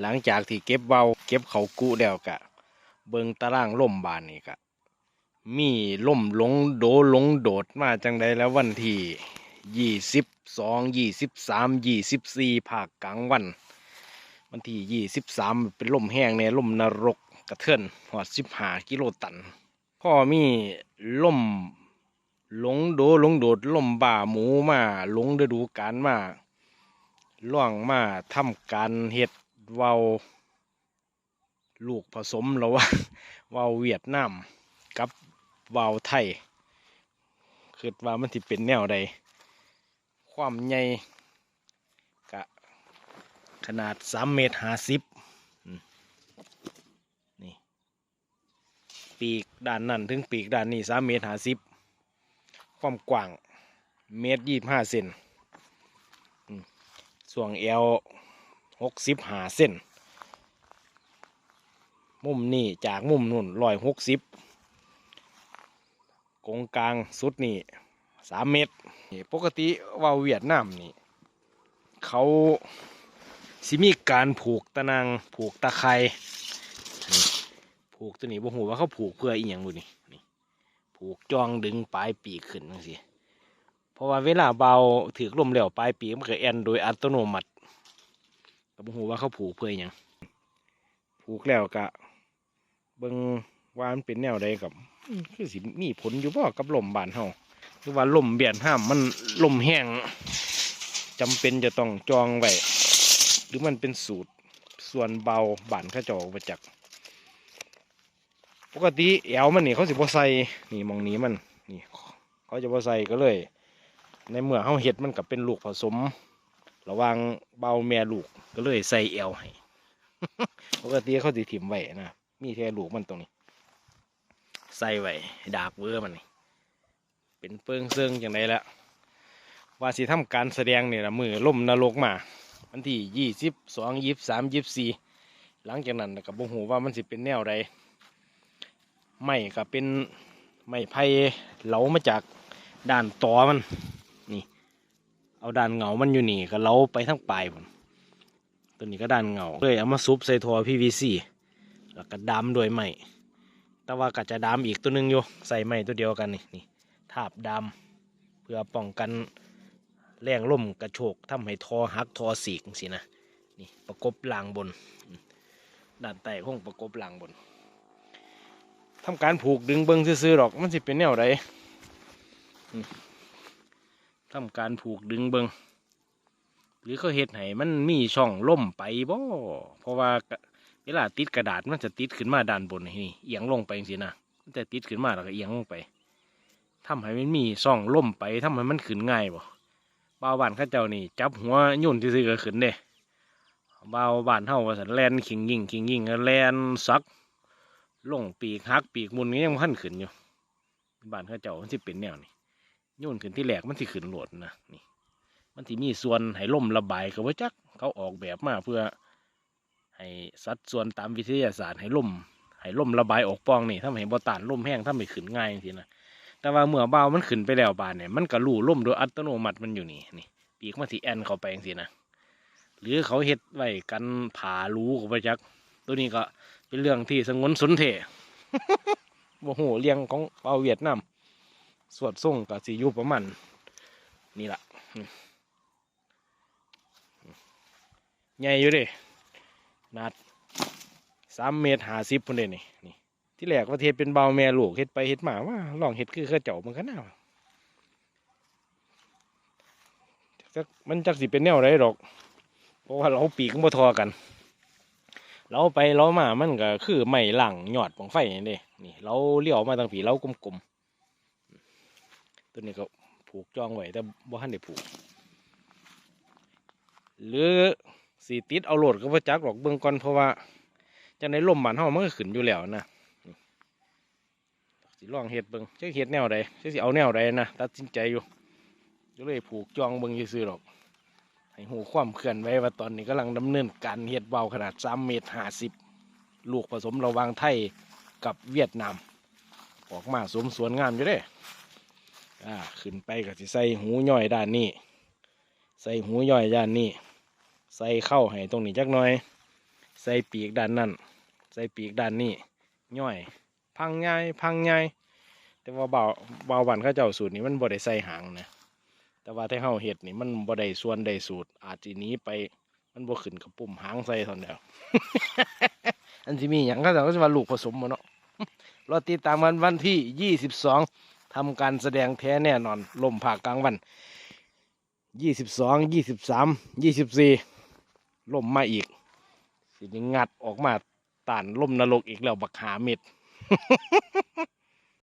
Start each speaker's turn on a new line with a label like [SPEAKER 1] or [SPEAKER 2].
[SPEAKER 1] หลังจากที่เก็บเบาเก็บเขากุแล้วกะ เบิงตารางล่มบานนี่กะ มีล่มหลงโดหลงโดดมาจังใดแล้ววันที่ยี่สิบสองยี่สิบสามยี่สิบสี่ภาคกลางวัน วันที่ยี่สิบสามเป็นลมแห้งในลมนรกกระเทือนหอดสิบห้ากิโลตันพ่อมีล่มหลงโดหลงโดดล่มบ่าหมูมาหลงฤดูกาลมาล่วงมาทำการเห็ด เวาลูกผสมแล้วว่าเวาเวียดนามกับเวาไทยคิดว่ามันที่เป็นแนวใด ความใหญ่กะขนาดสามเมตรห้าสิบนี่ ปีกด้านนั้นถึงปีกด้านนี้สามเมตรห้าสิบความกว้างเมตรยี่ห้าเซนส่วงเอว หกสิบห้าเซนมุมนี่จากมุมนุ่นร้อยหกสิบกงกลางสุดนี่สามเมตรนี่ปกติว่าเวียดนามนี่ เขาสิมีการผูกตะนางผูกตะไคร่ผูกตัวนี้บ่หูว่าเขาผูกเพื่ออีหยังบุนี่นี่ ผูกจองดึงปลายปีกขึ้นจังซี่เพราะว่าเวลาเบาถือลมแล้วปลายปีกมันก็แอนโดยอัตโนมัติ ก็บ่หูว่าเขาผูกเพื่อหยังผูกแล้วก็เบิ่งว่ามันเป็นแนวใดกับคือสิมีผลอยู่บ่กับลมบานเฮาหรือว่าลมเบียดห้ามมันลมแห้งจำเป็นจะต้องจองไว้หรือมันเป็นสูตรส่วนเบาบานข้าเจามาจากปกติแอวมันนี่เขาสิบ่ใส่นี่มองนี้มันนี่เขาจะบ่ใส่ก็เลย ในเมื่อเขาเห็ดมันกับเป็นลูกผสม ระว่างเบาแม่ลูกก็เลยใส่แอวให้ปกติเขาสิถิ่มไว้นะมีแค่ลูกมันตรงนี้ ใส่ไว้ดากเวอร์มันนี่เป็นเปิงเซิงอย่างไรละว่าสิทำการแสดงเนี่ยละมือล่มนรกมา วันที่ยี่สิบสองยี่สามยี่สี่หลังจากนั้นก็บ่หูว่ามันสิเป็นแนวใดไม่ก็เป็นไม้ไผ่เหลามาจากด้านตอมัน เอาด้านเหงามันอยู่นี่ก็เหลาไปทั้งปลายผมตัวนี้ก็ด้านเหงาเลยเอามาซุปใส่ทอ PVC แล้วก็ดามด้วยไม้แต่ว่าก็จะดามอีกตัวหนึงอยู่ใส่ไม้ตัวเดียวกันนี่นี่ทาบดามเพื่อป้องกันแรงล่มกระโชกทำให้ทอหักทอสีกสินะนี่ประกบลางบนด้านใต้ห้องประกบลางบนทำการผูกดึงเบิ้งซื่อๆหรอกมันสิเป็นแนวใดอืม ทำการผูกดึงเบิงหรือเขาเฮ็ดให้มันมีช่องล่มไปบ่เพราะว่าเวลาติดกระดาษมันจะติดขึ้นมาด้านบนนี่เอียงลงไปสินะมันจะติดขึ้นมาแล้วก็เอียงลงไปทำให้มันมีช่องล่มไปทำให้มันขึ้นง่ายบ่บ่าวบ้านข้าเจ้านี่ จับหัวยุ่นซื่อๆก็ขึ้นเด้บ่าวบ้านเฮาว่าสันแลนขิงยิงขิงยิงก็แลนซักลงปีกหักปีกมุนนี้ยังพันขึ้นอยู่บ้านข้าเจ้ามันสิเป็นแนวนี่ ยุ่นขึ้นที่แหลกมันสิขึ้นโหลดนะนี่ มันสิมีส่วนให้ล่มระบายก็ว่าจักเขาออกแบบมาเพื่อ ให้สัดส่วนตามวิทยาศาสตร์ให้ล่มให้ล่มระบายออกปองนี่ทำให้บ่ตานล่มแห้งทำให้ขึ้นง่ายจังซี่นะแต่ว่าเมื่อเบามันขึ้นไปแล้วบานเนี่ยมันก็ลู่ล่มโดยอัตโนมัติมันอยู่นี่นี่ปีกมันสิแอนเข้าไปอย่างสินะหรือเขาเฮ็ดไว้กันผารูกับประจักตัวนี้ก็เป็นเรื่องที่สงวนสนเทโมโหเลี้ยงของเบาเวียดนาม สวดส่งกับสิอยู่ประมาณนี่ละใหญ่อยู่ดินาดสามเมตรหาสิบพุ่นเด้นี่นี่ที่แรกว่าเทศเป็นเบาแม่ลูกเฮ็ดไปเฮ็ดมาว่าลองเฮ็ดคือเข้าเจ้ามันก็น่าจักมันจักสิเป็นแนวไรดอก เพราะว่าเราปีกมันบ่ทอกัน เราไปเรามามันก็คือไม่หลังหยอดของไฟนี่เด้นี่ เราเลี้ยวมาทางผีเรากลมๆ ตัวนี้ก็ผูกจองไว้แต่บ่ทันได้ผูก หรือสีติดเอาโหลดก็บ่จักหรอกเบิ่งก่อนเพราะว่าจังในลมบ้านเฮามันก็ขึ้นอยู่แล้วนะนี่สิลองเฮ็ดเบิ่งจะเฮ็ดแนวใดจะสิเอาแนวใดนะตัดสินใจอยู่ก็เลยผูกจองเบิ่งซื่อหรอกให้หูความเคลื่อนไหวว่าตอนนี้กำลังดำเนินการเฮ็ดเบาขนาด3เมตร50ลูกผสมระหว่างไทยกับเวียดนามออกมาสมสวนงามอยู่เด้ อ่าขึ้นไปก็สิใส่หูย่อยด้านนี้ ใส่หูย่อยด้านนี้ ใส่เข้าให้ตรงนี้จักหน่อย ใส่ปีกด้านนั้นใส่ปีกด้านนี้ย่อย พังง่ายพังง่ายแต่ว่าเบาเบาบันเข้าเจ้าสูตรนี้มันบ่ได้ใส่หางนะแต่ว่าที่เฮาเฮ็ดนี่มันบ่ได้ส่วนได้สูตร อาจสิหนี้ไปมันบ่ขึ้นกับปุ่มหางใส่ท่านั้นแหล้วอันที่มีหยังก็จะก็จะว่าลูกผสมบ่เนาะรอติดตามกันวันที่22 ทำการแสดงแท้แน่นอน ลมผ่ากลางวันยี่สิบสองยี่สิบสามยี่สิบสี่ลมมาอีก สิได้งัดออกมาต่านลมนรกอีกแล้วบักหาเม็ด